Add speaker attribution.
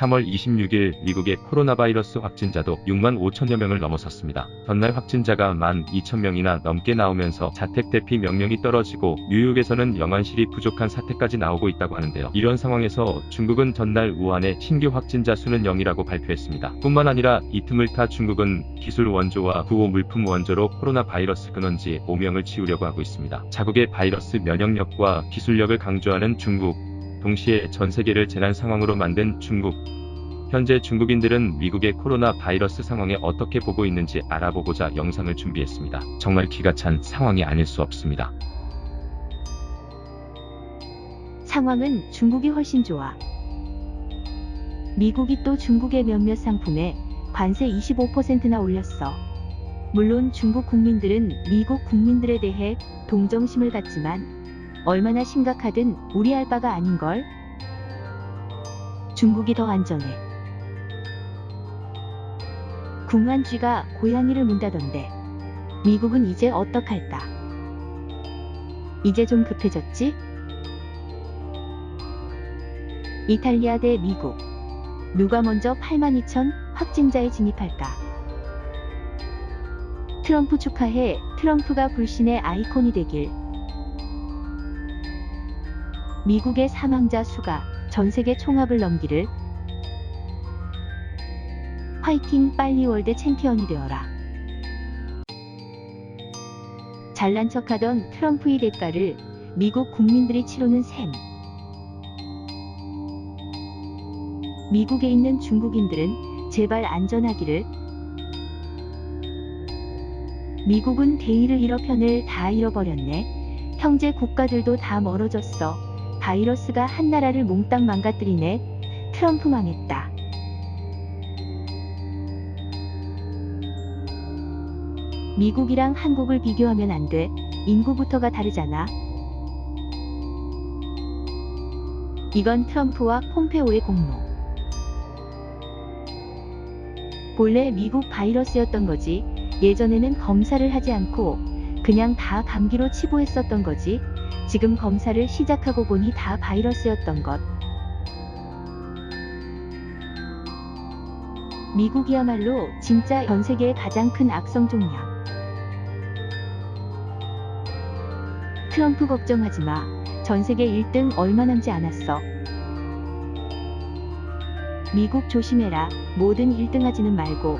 Speaker 1: 3월 26일 미국의 코로나 바이러스 확진자도 6만 5천여 명을 넘어섰습니다. 전날 확진자가 1만 2천 명이나 넘게 나오면서 자택 대피 명령이 떨어지고 뉴욕에서는 영안실이 부족한 사태까지 나오고 있다고 하는데요. 이런 상황에서 중국은 전날 우한의 신규 확진자 수는 0이라고 발표했습니다. 뿐만 아니라 이 틈을 타 중국은 기술 원조와 구호 물품 원조로 코로나 바이러스 근원지 오명을 치우려고 하고 있습니다. 자국의 바이러스 면역력과 기술력을 강조하는 중국, 동시에 전 세계를 재난 상황으로 만든 중국. 현재 중국인들은 미국의 코로나 바이러스 상황에 어떻게 보고 있는지 알아보고자 영상을 준비했습니다. 정말 기가 찬 상황이 아닐 수 없습니다.
Speaker 2: 상황은 중국이 훨씬 좋아. 미국이 또 중국의 몇몇 상품에 관세 25%나 올렸어. 물론 중국 국민들은 미국 국민들에 대해 동정심을 갖지만 얼마나 심각하든 우리 할 바가 아닌걸? 중국이 더 안전해. 궁한쥐가 고양이를 문다던데. 미국은 이제 어떡할까? 이제 좀 급해졌지? 이탈리아 대 미국. 누가 먼저 8만 2천 확진자에 진입할까? 트럼프 축하해 트럼프가 불신의 아이콘이 되길. 미국의 사망자 수가 전 세계 총합을 넘기를. 화이팅 빨리 월드 챔피언이 되어라. 잘난 척하던 트럼프의 대가를 미국 국민들이 치르는 셈. 미국에 있는 중국인들은 제발 안전하기를. 미국은 대의를 잃어 편을 다 잃어버렸네. 형제 국가들도 다 멀어졌어. 바이러스가 한 나라를 몽땅 망가뜨리네. 트럼프 망했다. 미국이랑 한국을 비교하면 안 돼. 인구부터가 다르잖아. 이건 트럼프와 폼페오의 공로. 본래 미국 바이러스였던 거지. 예전에는 검사를 하지 않고 그냥 다 감기로 치부했었던 거지. 지금 검사를 시작하고 보니 다 바이러스였던 것. 미국이야말로 진짜 전 세계의 가장 큰 악성 종양. 트럼프 걱정하지 마. 전 세계 1등 얼마 남지 않았어. 미국 조심해라. 뭐든 1등 하지는 말고